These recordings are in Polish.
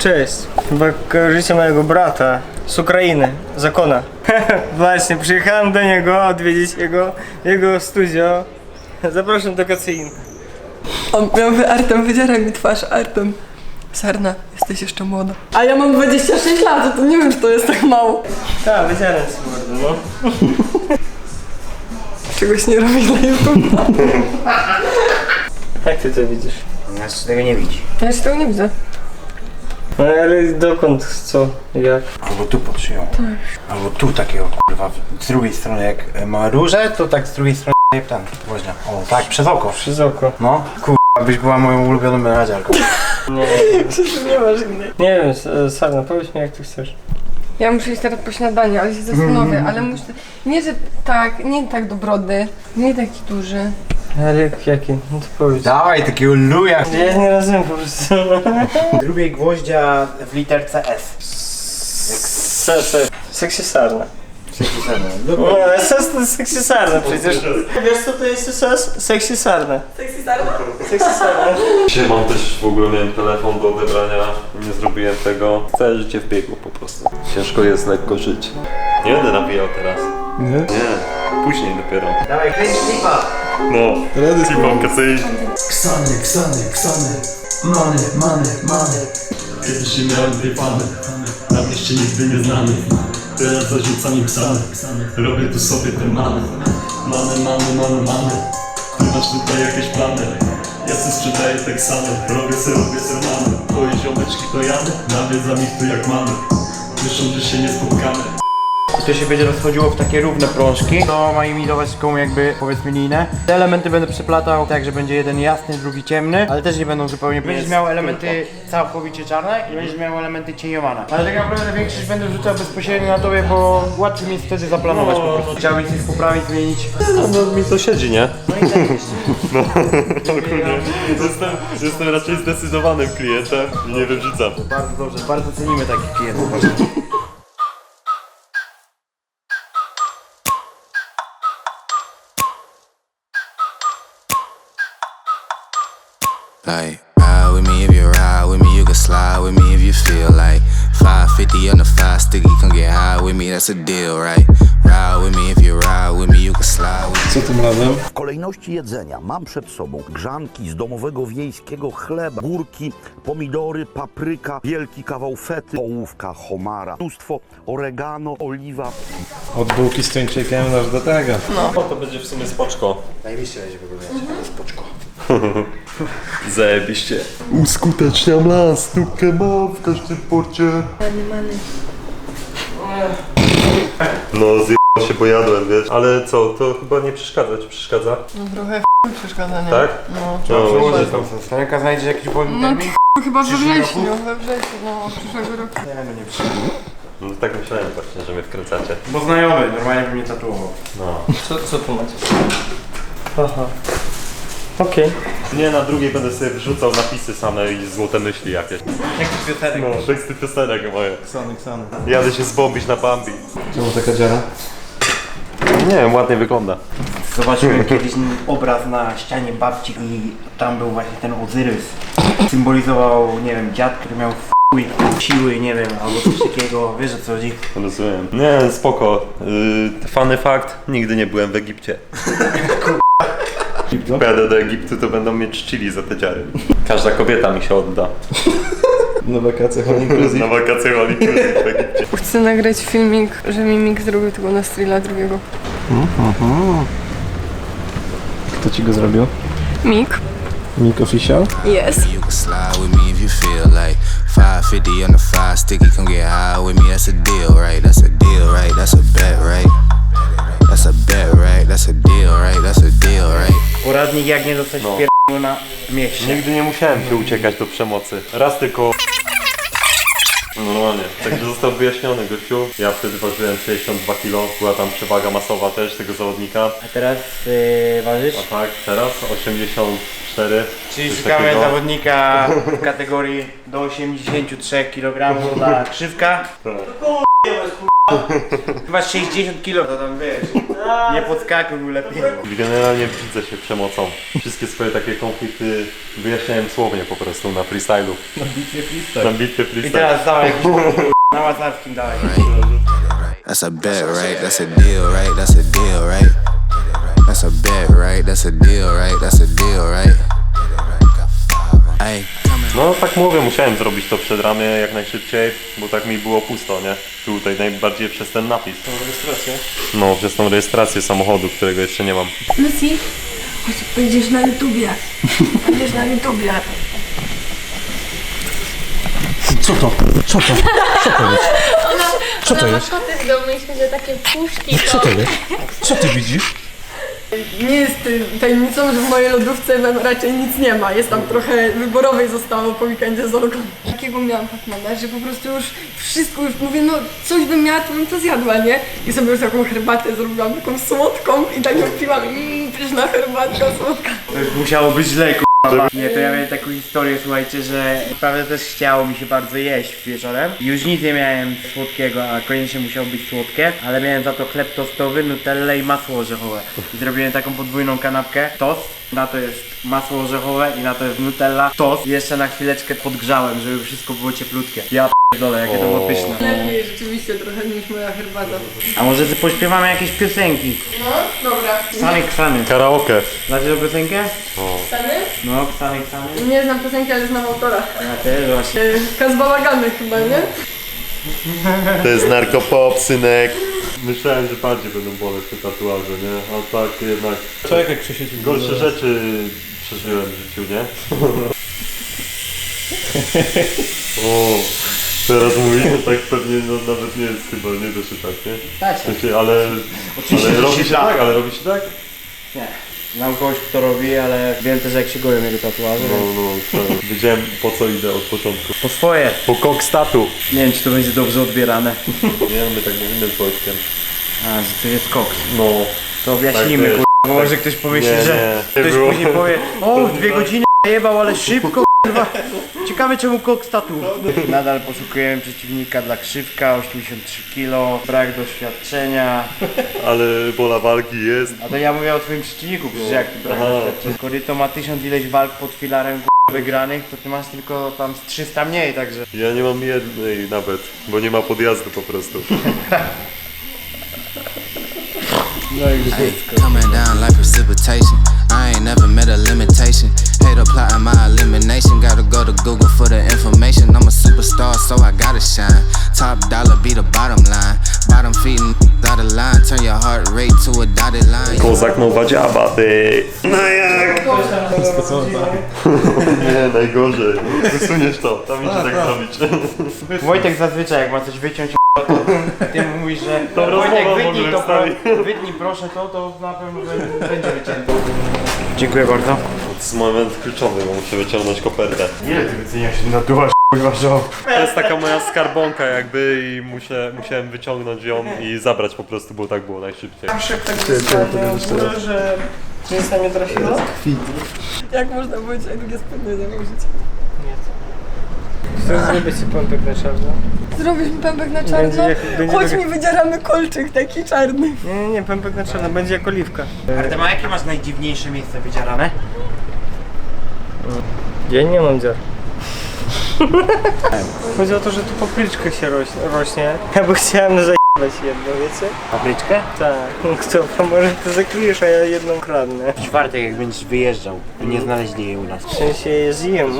Cześć. Chyba kojarzycie mojego brata z Ukrainy, Zakona. Właśnie, przyjechałem do niego odwiedzić jego, jego studio. Zapraszam do Kacyinka. On miał wy artem, wydzieraj mi twarz artem. Sarna, jesteś jeszcze młoda. A ja mam 26 lat, to nie wiem, czy to jest tak mało. Tak, wydzieram się bardzo, no. Czegoś nie robi dla YouTube'a. Jak ty to widzisz? Nas tego nie widzi. Ja jeszcze tego nie widzę. No ale dokąd, co, jak? Albo tu pod szyją. Albo tu takiego kurwa. Z drugiej strony jak ma róże, to tak z drugiej strony jak ten. Woźnia. O tak, przez oko. Przez oko. No, kurwa, byś była moją ulubioną menadżerką. Nie, Przecież nie masz innej. nie wiem, S- Sarna, powiedz mi jak ty chcesz. Ja muszę iść teraz po śniadanie, ale się zastanowię, ale muszę... Nie, że tak, nie tak do brody, nie taki duży. Ale jak, jaki? No to powiedz. Dawaj, takiego luja. Ja nie rozumiem po prostu. Drugiej gwoździa w literce S. Se, se. Seksy Sarna. No, sos to seksy sarna przecież. Wiesz co to jest sos? Seksy sarna. Sexy sarna? Seksy sarna. Dzisiaj mam też w ogóle miałem telefon do odebrania, nie zrobiłem tego. Całe życie w biegu po prostu. Ciężko jest lekko żyć. Nie będę nawijał teraz. Nie? Nie, później dopiero. Dawaj, kręć klipa. No, Rady Cipą kacyj. Ksany, ksany, ksany. Many, many, many. Kiedyś nie miałem tej famy Na mieście nigdy nie znany. Teraz zarzucam psany. Robię tu sobie te many. Many, many, many, many. Ty masz tutaj jakieś plany. Ja se sprzedaję Teksany Robię se, robię se many. Twoje ziomeczki to jany Nawiedzam ich tu jak mamy. Myślą, że się nie spotkamy To się będzie rozchodziło w takie równe prążki. To ma imitować taką jakby powiedzmy linę. Te elementy będę przeplatał tak, że będzie jeden jasny, drugi ciemny, ale też nie będą zupełnie. Będziesz miał elementy całkowicie czarne i będziesz miał elementy cieniowane. Ale tak naprawdę większość będę wrzucał bezpośrednio na tobie, bo łatwiej mi jest wtedy zaplanować po prostu. Chciałbyś coś poprawić, zmienić. No mi to siedzi, nie? No i tak No, ogólnie jestem, jestem raczej zdecydowanym klientem i nie wyrzucam. bardzo dobrze, bardzo cenimy takich klientów właśnie. Me, that's a deal, right? Ride with me if you ride with me, you can slide with me. Co tym razem? W kolejności jedzenia mam przed sobą grzanki z domowego wiejskiego chleba, górki, pomidory, papryka, wielki kawał fety, połówka homara, mnóstwo oregano, oliwa, Od bułki z tuńczykiem aż do tego. No to będzie w sumie spoczko. Najbliższe będzie wyglądać, to spoczko. Zajebiście. Uskuteczniam las, sztukę mam w każdym porcie. No zjebał się, bo jadłem, wiesz. Ale co, to chyba nie przeszkadza, czy przeszkadza? No trochę przeszkadzanie. Tak? No. No, Przełożę właśnie. tam Stanka znajdziesz jakiś wolny No termin? chyba we wrześniu, we wrześniu, no przyszłego roku. Nie, no nie przyjdę. No tak myślałem właśnie, że mnie wkręcacie. Bo znajomy, normalnie by mnie tatuował. No. Co, co tu macie? Aha. Okej. Nie, na drugiej będę sobie wrzucał napisy same i złote myśli jakieś. Jakiś piosenek. No, teksty piosenek moje. Ksany, ksany. Jadę się zbombić na Bambi. Czemu taka dziara? Nie wiem, ładnie wygląda. Zobaczyłem kiedyś obraz na ścianie babci i tam był właśnie ten Ozyrys. Symbolizował, nie wiem, dziad, który miał chuj, siły, nie wiem, albo coś takiego, wiesz o co chodzi? Rozumiem. Nie, spoko. Yy, fany fakt, nigdy nie byłem w Egipcie. Jadę do Egiptu, to będą mnie czcili za te dziary. Każda kobieta mi się odda. Na wakacje all inclusive. Na wakacje all inclusive w Egipcie. Chcę nagrać filmik, że mi Mik zrobił tego na streela drugiego. Kto ci go zrobił? Mik? Nick Official? Yes. You can slide with me if you feel like 550 on the five sticky, come get high with me, that's a deal, right? That's a deal, right? That's a bet, right? That's a bet, right? That's a deal, right? That's a deal, right? Poradnik jak nie dostać No. no. na mieście. Nigdy nie musiałem się uciekać do przemocy. Raz tylko... Normalnie. Także został wyjaśniony gościu. Ja wtedy ważyłem 62 kg. Była tam przewaga masowa też tego zawodnika. A teraz yy, ważysz? A tak, teraz 84. Czyli coś szukamy takiego. zawodnika w kategorii do 83 kg na krzywka. Tak. Chyba 60 kg, to tam wiesz. Nie podskakuj lepiej. Generalnie widzę się przemocą. Wszystkie swoje takie konflikty wyjaśniałem słownie po prostu na freestylu. Na bitwie freestyle. Na bitwie I freestyle. teraz dawaj, na Łazarskim dawaj. That's a bet, right? That's a deal, right? That's a deal, right? That's a bet, right? That's a deal, right? That's a deal, right? Hey, No tak mówię, musiałem zrobić to przed ramię jak najszybciej, bo tak mi było pusto, nie? Tutaj najbardziej przez ten napis. rejestrację. No, przez tą rejestrację samochodu, którego jeszcze nie mam. Lucy, chodź, będziesz na YouTubie. Będziesz na YouTubie. Co to jest? koty w domu, myślę, że takie puszki. Co to jest? Co ty widzisz? Nie jest y, tajemnicą, że w mojej lodówce raczej nic nie ma. Jest tam trochę wyborowej zostało po weekendzie z Olgą. Takiego miałam Pacmana, że po prostu już wszystko, już mówię, no coś bym miała, to bym to zjadła, nie? I sobie już taką herbatę zrobiłam, taką słodką i tak ją piłam, mmm, pyszna herbatka słodka. Musiało być źle. Nie, to ja miałem taką historię, słuchajcie, że naprawdę też chciało mi się bardzo jeść wieczorem. Już nic nie miałem słodkiego, a koniecznie musiało być słodkie, ale miałem za to chleb tostowy, nutellę i masło orzechowe. I zrobiłem taką podwójną kanapkę, tost, na to jest masło orzechowe i na to jest nutella, tost. Jeszcze na chwileczkę podgrzałem, żeby wszystko było cieplutkie. Ja p***dolę, jakie to było pyszne. Lepiej rzeczywiście trochę niż moja herbata. A może ty pośpiewamy jakieś piosenki? No, dobra. Ksany, ksany. Karaoke. Znacie tą piosenkę? Stany? No, ksany, ksany. Nie znam piosenki, ale znam autora. Ja też właśnie. Y, Kaz Bałagany chyba, nie? To jest narkopop, synek. Myślałem, że bardziej będą boleć te tatuaże, nie? A tak jednak Czekaj, Krzysiu ci gorsze rzeczy przeżyłem w życiu, nie? o, teraz mówisz, to tak pewnie no, nawet nie jest chyba, nie da się tak, nie? Tak, W sensie, ale, Oczywiście, ale że robi się się da. tak, ale robi się tak? Nie. Znam kogoś, kto robi, ale wiem też jak się goją jego tatuaże. No, więc- no, tak. Wiedziałem po co idę od początku. Po swoje. Po kokstatu. Nie wiem, czy to będzie dobrze odbierane. Nie, no my tak mówimy z Wojtkiem. A, że to jest koks. No, To objaśnimy, Tak, to jest. kurwa, bo może ktoś pomyśli, Nie, że nie, ktoś było. później powie o, w dwie godziny jebał, ale szybko, kurwa. Ciekawe czemu koks tatu. Nadal poszukujemy przeciwnika dla krzywka, 83 kg, brak doświadczenia. ale pola walki jest. A to ja mówię o twoim przeciwniku, przecież jak ty brak Aha. doświadczenia. Koryto ma tysiąc ileś walk pod filarem wygranych, to ty masz tylko tam z 300 mniej, także. Ja nie mam jednej nawet, bo nie ma podjazdu po prostu. Coming down like precipitation. I ain't never met a limitation. Hate plotting my elimination. Gotta go to Google for the information. I'm a superstar, so I gotta shine. Top dollar be the bottom line. Bottom feeding of line. Turn your heart rate to a dotted line. Kozak nowa dziaba, ty! No jak? Nie, najgorzej. Wysuniesz to, tam idzie tak zrobić. Wojtek zazwyczaj jak ma coś wyciąć to ty mu mówisz, że To Wojtek w wytnij ogóle to, pro, wytnij proszę to, to na pewno będzie- będzie wycięte. Dziękuję bardzo. To jest moment kluczowy, bo muszę wyciągnąć kopertę. Ile ty wyceniasz ten tatuaż kurwa żoł? To jest taka moja skarbonka jakby i muszę, musiałem wyciągnąć ją i zabrać po prostu, bo tak było najszybciej. Szek tak zostawiam, że nic nam nie trafiło. Jak można było dzisiaj długie spodnie założyć? Chcesz zrobić ci pąpek na czarno? Zrobisz mi pępek na Będzie czarno? jak- będzie Chodź tak- mi wydzieramy kolczyk taki czarny. Nie, nie, nie, pępek na czarno, będzie jak oliwka. Artema, jakie masz najdziwniejsze miejsce wydzierane? Ja nie mam dziar. Chodzi o to, że tu papryczka się rośnie, rośnie. Ja bo chciałem zajebać jedno, wiecie? Papryczkę? Tak. Kto pomoże, to zakryjesz, a ja jedną kradnę. W czwartek jak będziesz wyjeżdżał, nie znaleźli jej u nas. W sensie je zjem.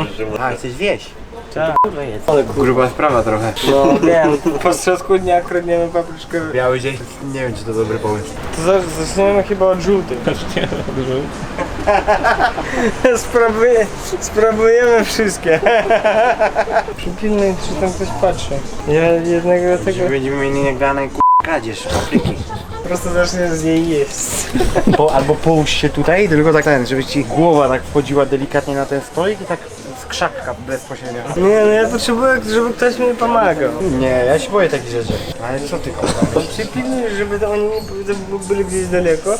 A, chcesz wieś? Tak. Kurwa jest. Ale kurwa. Gruba sprawa trochę. No wiem, po środku dnia kradniemy papryczkę. Biały dzień? Nie wiem czy to dobry pomysł. To za- zaczniemy chyba od żółtych. Sprawuję, sprawujemy wszystkie. Przypilnuj, czy tam ktoś patrzy. Ja jednego tego Będziemy mieli nagrane kradzież papryki. po prostu zacznę z niej jeść. Albo połóż się tutaj, tylko tak żeby ci głowa tak wchodziła delikatnie na ten stolik i tak z krzaka bezpośrednio. Nie, no ja potrzebuję, żeby ktoś mi pomagał. Nie, ja się boję takich rzeczy. Ale co ty kurwa? Przypilnuj, żeby to oni nie byli gdzieś daleko.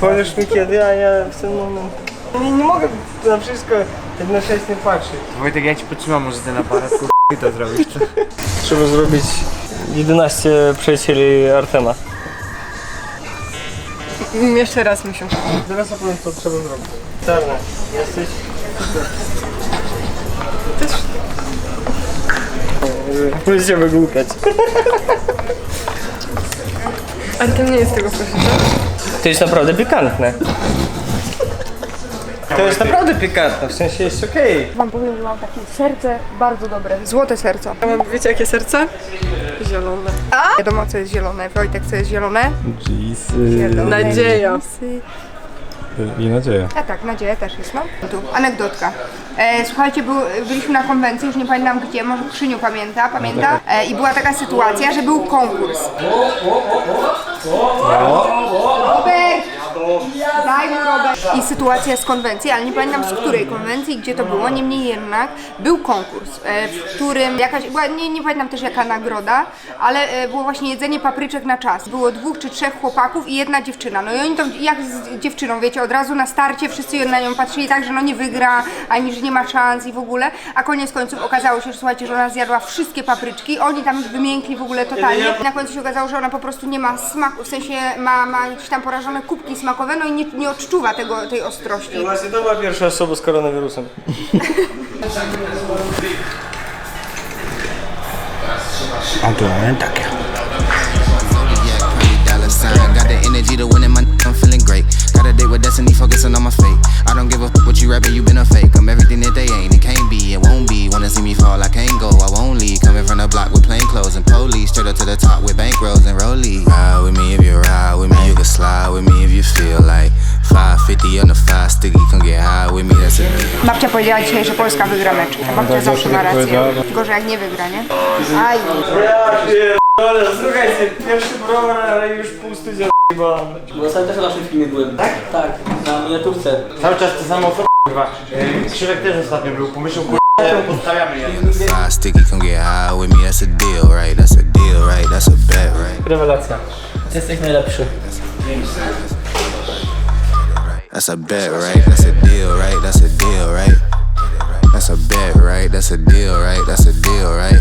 Powiesz mi kiedy, a ja w ten moment... Nie, nie mogę na wszystko jednocześnie patrzeć. Wojtek, ja ci podtrzymam może ten aparat, kur... i to zrobisz. Trzeba zrobić 11 przyjacieli Artema. Mm, Jeszcze raz mi się. Teraz opowiem co trzeba zrobić. Czarna, jesteś? Też Musicie wygłupiać. Artem nie jest tego proszę. To jest naprawdę pikantne. To jest naprawdę pikantne, w sensie jest okej. Wam powiem, że mam takie serce bardzo dobre. Złote serce. A mam, wiecie jakie serce? Zielone. A? Wiadomo co jest zielone. Wojtek co jest zielone? Zielone. Nadzieja. I nadzieja. A tak, nadzieja też jest, no. Tu, anegdotka. E, słuchajcie, był, byliśmy na konwencji, już nie pamiętam gdzie, może Krzyniu pamięta, pamięta? E, I była taka sytuacja, że był konkurs. Robert! Daj mu Robert! I sytuacja z konwencji, ale nie pamiętam z której konwencji, gdzie to było, niemniej jednak był konkurs, e, w którym jakaś, była, nie, nie pamiętam też jaka nagroda, ale e, było właśnie jedzenie papryczek na czas. Było dwóch czy trzech chłopaków i jedna dziewczyna. No i oni tam jak z dziewczyną, wiecie, od razu na starcie wszyscy na nią patrzyli tak, że no nie wygra, ani że nie ma szans i w ogóle, a koniec końców okazało się, że słuchajcie, że ona zjadła wszystkie papryczki, oni tam już wymiękli w ogóle totalnie. Na końcu się okazało, że ona po prostu nie ma smaku, w sensie ma, ma jakieś tam porażone kubki smakowe, no i nie, nie odczuwa tego, tej ostrości. Właśnie to była pierwsza osoba z koronawirusem. Takie. Zodiac, pretty dollar sign. Got the energy to win it, my I'm feeling great. Got a date with destiny, focusing on my fate. I don't give a fuck what you rapping, you been a fake. I'm everything that they ain't, it can't be, it won't be. Wanna see me fall, I can't go, I won't leave. Coming from the block with plain clothes and police. Straight up to the top with bankrolls and rollies. Ride with me if you ride with me, you can a deal. Babcia powiedziała dzisiaj, że Polska wygra mecz. Babcia zawsze ma rację. Gorzej jak nie wygra, nie? Aj, Ale słuchajcie, pierwszy browar, ale już studia chyba. Bo sam też na naszym filmie byłem. Tak? Tak, na miniaturce. Cały czas te same osoby, kurwa. Krzyżek też ostatnio był, pomyślał, kurwa, że podstawiamy je. Five sticky, come get high with me, that's a deal, right? That's a deal, right? That's a bet, right? Rewelacja. Jesteś najlepszy. That's a bet, right? That's a deal, right? That's a deal, right? That's a bet, right? That's a deal, right? That's a deal, right?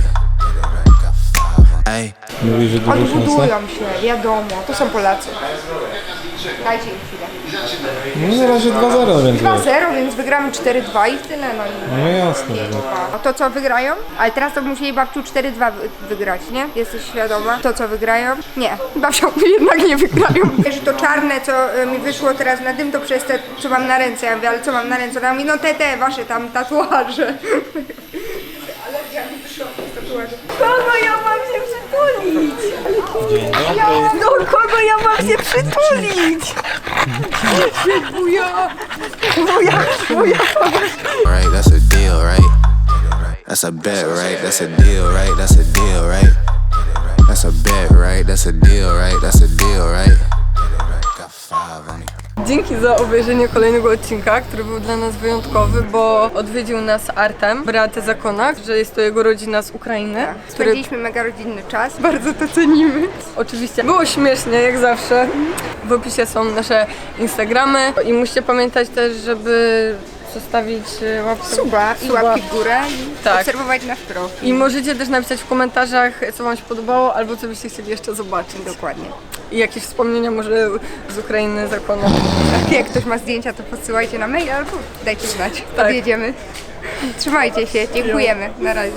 Hey. Mówi, że dużo szansa. odbudują się, wiadomo. To są Polacy. Dajcie im chwilę. No na razie 2-0, więc wiesz. 2-0, więc wygramy 4-2 i tyle, no i... No jasne. że- No to co wygrają? Ale teraz to musieli babciu 4-2 wy- wygrać, nie? Jesteś świadoma? To co wygrają? Nie. Babcią jednak nie wygrają. Że to czarne, co y, mi wyszło teraz na tym, to przez te, co mam na ręce. Ja mówię, ale co mam na ręce? Ona mówi, no te, te, wasze tam tatuaże. Alergia mi wyszła przez tatuaże. Kogo ja mam się przytulić? Ja, no kogo ja mam się przytulić? Wuja, wuja, wuja, Right? That's a deal, right? That's a bet, right? That's a deal, right? That's a deal, right? That's a bet, right? That's a deal, right? That's a deal, right? Dzięki za obejrzenie kolejnego odcinka, który był dla nas wyjątkowy, bo odwiedził nas Artem, brat Zakona, że jest to jego rodzina z Ukrainy, który Spędziliśmy mega rodzinny czas. bardzo to cenimy. Oczywiście było śmiesznie, jak zawsze. W opisie są nasze Instagramy i musicie pamiętać też, żeby zostawić e, łapkę Suba i łapki w górę i Tak. obserwować nasz profil. I możecie też napisać w komentarzach, co Wam się podobało, albo co byście chcieli jeszcze zobaczyć. Dokładnie. I jakieś wspomnienia może z Ukrainy Zakona. Jak ktoś ma zdjęcia, to podsyłajcie na mail albo dajcie znać. Tak. Odjedziemy. Trzymajcie się, dziękujemy. Na razie.